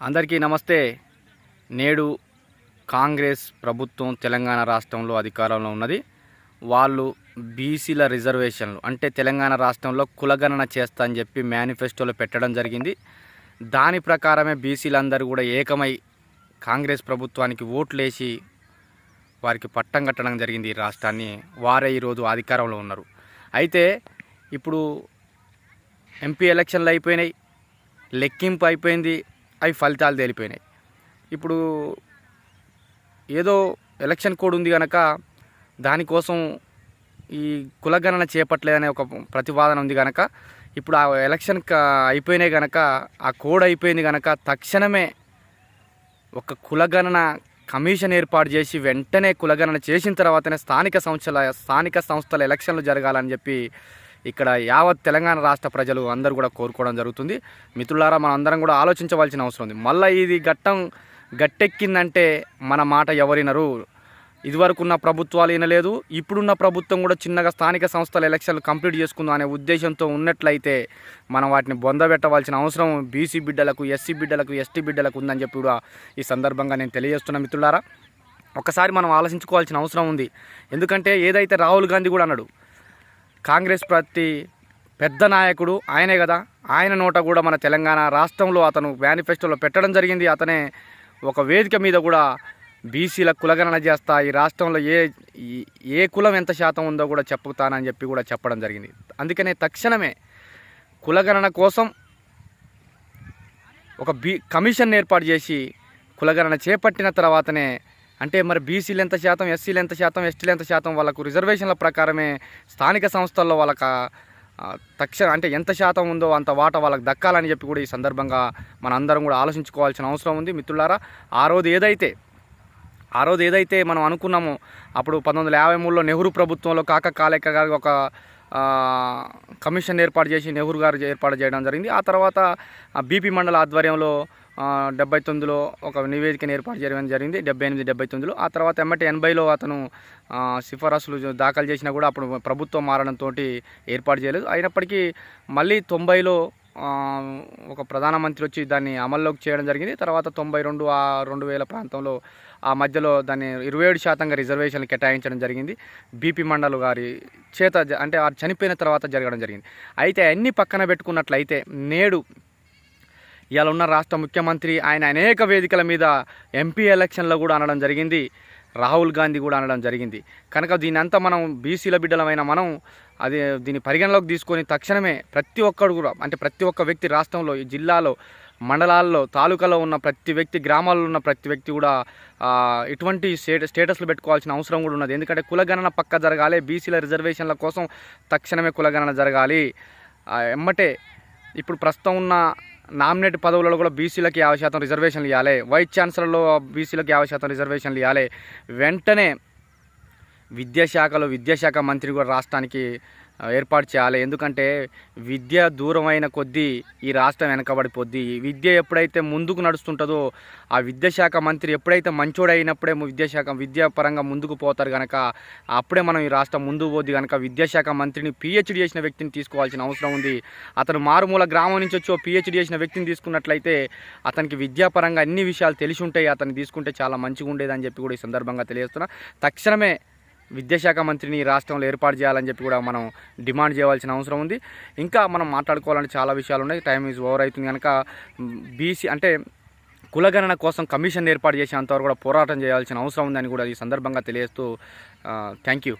అందరికీ నమస్తే. నేడు కాంగ్రెస్ ప్రభుత్వం తెలంగాణ రాష్ట్రంలో అధికారంలో ఉన్నది. వాళ్ళు బీసీల రిజర్వేషన్లు అంటే తెలంగాణ రాష్ట్రంలో కులగణన చేస్తా అని చెప్పి మేనిఫెస్టోలో పెట్టడం జరిగింది. దాని ప్రకారమే బీసీలందరూ కూడా ఏకమై కాంగ్రెస్ ప్రభుత్వానికి ఓట్లేసి వారికి పట్టం కట్టడం జరిగింది ఈ రాష్ట్రాన్ని. వారే ఈరోజు అధికారంలో ఉన్నారు. అయితే ఇప్పుడు ఎంపీ ఎలక్షన్లు అయిపోయినాయి లెక్కింపు అయిపోయింది అవి ఫలితాలు తేలిపోయినాయి. ఇప్పుడు ఏదో ఎలక్షన్ కోడ్ ఉంది కనుక దానికోసం ఈ కులగణన చేపట్టలేదనే ఒక ప్రతిపాదన ఉంది కనుక ఇప్పుడు ఆ ఎలక్షన్ అయిపోయినాయి కనుక ఆ కోడ్ అయిపోయింది కనుక తక్షణమే ఒక కులగణన కమిషన్ ఏర్పాటు చేసి వెంటనే కులగణన చేసిన తర్వాతనే స్థానిక సంస్థల స్థానిక సంస్థల ఎలక్షన్లు జరగాలని చెప్పి ఇక్కడ యావత్ తెలంగాణ రాష్ట్ర ప్రజలు అందరూ కూడా కోరుకోవడం జరుగుతుంది. మిత్రులారా మనం అందరం కూడా ఆలోచించవలసిన అవసరం ఉంది. మళ్ళీ ఇది ఘట్టం గట్టెక్కిందంటే మన మాట ఎవరినరు ఇదివరకు ఉన్న ప్రభుత్వాలు వినలేదు. ఇప్పుడున్న ప్రభుత్వం కూడా చిన్నగా స్థానిక సంస్థల ఎలక్షన్లు కంప్లీట్ చేసుకుందాం అనే ఉద్దేశంతో ఉన్నట్లయితే మనం వాటిని బొందబెట్టవలసిన అవసరం బీసీ బిడ్డలకు ఎస్సీ బిడ్డలకు ఎస్టీ బిడ్డలకు ఉందని చెప్పి కూడా ఈ సందర్భంగా నేను తెలియజేస్తున్న మిత్రులారా. ఒకసారి మనం ఆలోచించుకోవాల్సిన అవసరం ఉంది. ఎందుకంటే ఏదైతే రాహుల్ గాంధీ కూడా అన్నాడు కాంగ్రెస్ ప్రతి పెద్ద నాయకుడు ఆయనే కదా. ఆయన నోట కూడా మన తెలంగాణ రాష్ట్రంలో అతను మేనిఫెస్టోలో పెట్టడం జరిగింది. అతనే ఒక వేదిక మీద కూడా బీసీల కులగణన చేస్తా ఈ రాష్ట్రంలో ఏ ఏ కులం ఎంత శాతం ఉందో కూడా చెప్పుతానని చెప్పి కూడా చెప్పడం జరిగింది. అందుకనే తక్షణమే కులగణన కోసం ఒక బీ కమిషన్ ఏర్పాటు చేసి కులగణన చేపట్టిన తర్వాతనే అంటే మరి బీసీలు ఎంత శాతం ఎస్సీలు ఎంత శాతం ఎస్టీలు ఎంత శాతం వాళ్ళకు రిజర్వేషన్ల ప్రకారమే స్థానిక సంస్థల్లో వాళ్ళకి తక్షణ అంటే ఎంత శాతం ఉందో అంత వాటా వాళ్ళకి దక్కాలని చెప్పి కూడా ఈ సందర్భంగా మన అందరం కూడా ఆలోచించుకోవాల్సిన అవసరం ఉంది. మిత్రులారా ఆ రోజు ఏదైతే ఆ రోజు ఏదైతే మనం అనుకున్నామో అప్పుడు పంతొమ్మిది వందల యాభై మూడులో నెహ్రూ ప్రభుత్వంలో కాక కాలేక గారు ఒక కమిషన్ ఏర్పాటు చేసి నెహ్రూ గారు ఏర్పాటు చేయడం జరిగింది. ఆ తర్వాత బీపీ మండల ఆధ్వర్యంలో డెబ్బై తొమ్మిదిలో ఒక నివేదికను ఏర్పాటు చేయడం జరిగింది. డెబ్బై ఎనిమిది డెబ్బై తొమ్మిదిలో ఆ తర్వాత ఎమ్మటి ఎనభైలో అతను సిఫారసులు దాఖలు చేసినా కూడా అప్పుడు ప్రభుత్వం మారడంతో ఏర్పాటు చేయలేదు. అయినప్పటికీ మళ్ళీ తొంభైలో ఒక ప్రధానమంత్రి వచ్చి దాన్ని అమల్లోకి చేయడం జరిగింది. తర్వాత తొంభై రెండు ఆ రెండు వేల ప్రాంతంలో ఆ మధ్యలో దాన్ని ఇరవై ఏడు శాతంగా రిజర్వేషన్లు కేటాయించడం జరిగింది. బీపీ మండల్ గారి చేత అంటే ఆ చనిపోయిన తర్వాత జరగడం జరిగింది. అయితే అన్ని పక్కన పెట్టుకున్నట్లయితే నేడు ఇవాళ ఉన్న రాష్ట్ర ముఖ్యమంత్రి ఆయన అనేక వేదికల మీద ఎంపీ ఎలక్షన్లో కూడా అనడం జరిగింది. రాహుల్ గాంధీ కూడా అనడం జరిగింది. కనుక దీని అంతా మనం బీసీల బిడ్డలమైన మనం అది దీన్ని పరిగణలోకి తీసుకొని తక్షణమే ప్రతి ఒక్కడు కూడా అంటే ప్రతి ఒక్క వ్యక్తి రాష్ట్రంలో ఈ జిల్లాలో మండలాల్లో తాలూకాలో ఉన్న ప్రతి వ్యక్తి గ్రామాల్లో ఉన్న ప్రతి వ్యక్తి కూడా ఇటువంటి స్టేట స్టేటస్లు పెట్టుకోవాల్సిన అవసరం కూడా ఉన్నది. ఎందుకంటే కులగణన పక్క జరగాలి బీసీల రిజర్వేషన్ల కోసం తక్షణమే కులగణన జరగాలి. ఎమ్మటే ఇప్పుడు ప్రస్తుతం ఉన్న నామినేట్ పదవులలో కూడా బీసీలకు యాభై శాతం రిజర్వేషన్లు ఇవ్వాలి. వైస్ ఛాన్సలర్లో బీసీలకు యాభై శాతం రిజర్వేషన్లు ఇవ్వాలి. వెంటనే విద్యాశాఖలో విద్యాశాఖ మంత్రి కూడా రాష్ట్రానికి ఏర్పాటు చేయాలి. ఎందుకంటే విద్య దూరమైన కొద్దీ ఈ రాష్ట్రం వెనకబడిపోద్ది. విద్య ఎప్పుడైతే ముందుకు నడుస్తుంటుందో ఆ విద్యాశాఖ మంత్రి ఎప్పుడైతే మంచోడైనప్పుడే విద్యాశాఖ విద్యాపరంగా ముందుకు పోతారు కనుక అప్పుడే మనం ఈ రాష్ట్రం ముందుకు పోద్ది కనుక విద్యాశాఖ మంత్రిని పిహెచ్డి చేసిన వ్యక్తిని తీసుకోవాల్సిన అవసరం ఉంది. అతను మారుమూల గ్రామం నుంచి వచ్చి పిహెచ్డి చేసిన వ్యక్తిని తీసుకున్నట్లయితే అతనికి విద్యాపరంగా అన్ని విషయాలు తెలిసి ఉంటాయి. అతన్ని తీసుకుంటే చాలా మంచిగా ఉండేదని చెప్పి కూడా ఈ సందర్భంగా తెలియజేస్తున్నా. తక్షణమే విద్యాశాఖ మంత్రిని రాష్ట్రంలో ఏర్పాటు చేయాలని చెప్పి కూడా మనం డిమాండ్ చేయవలసిన అవసరం ఉంది. ఇంకా మనం మాట్లాడుకోవాలంటే చాలా విషయాలు ఉన్నాయి. టైం ఈజ్ ఓవర్ అవుతుంది కనుక బీసీ అంటే కులగణన కోసం కమిషన్ ఏర్పాటు చేసేంతవరకు కూడా పోరాటం చేయాల్సిన అవసరం ఉందని కూడా ఈ సందర్భంగా తెలియజేస్తూ థ్యాంక్ యూ.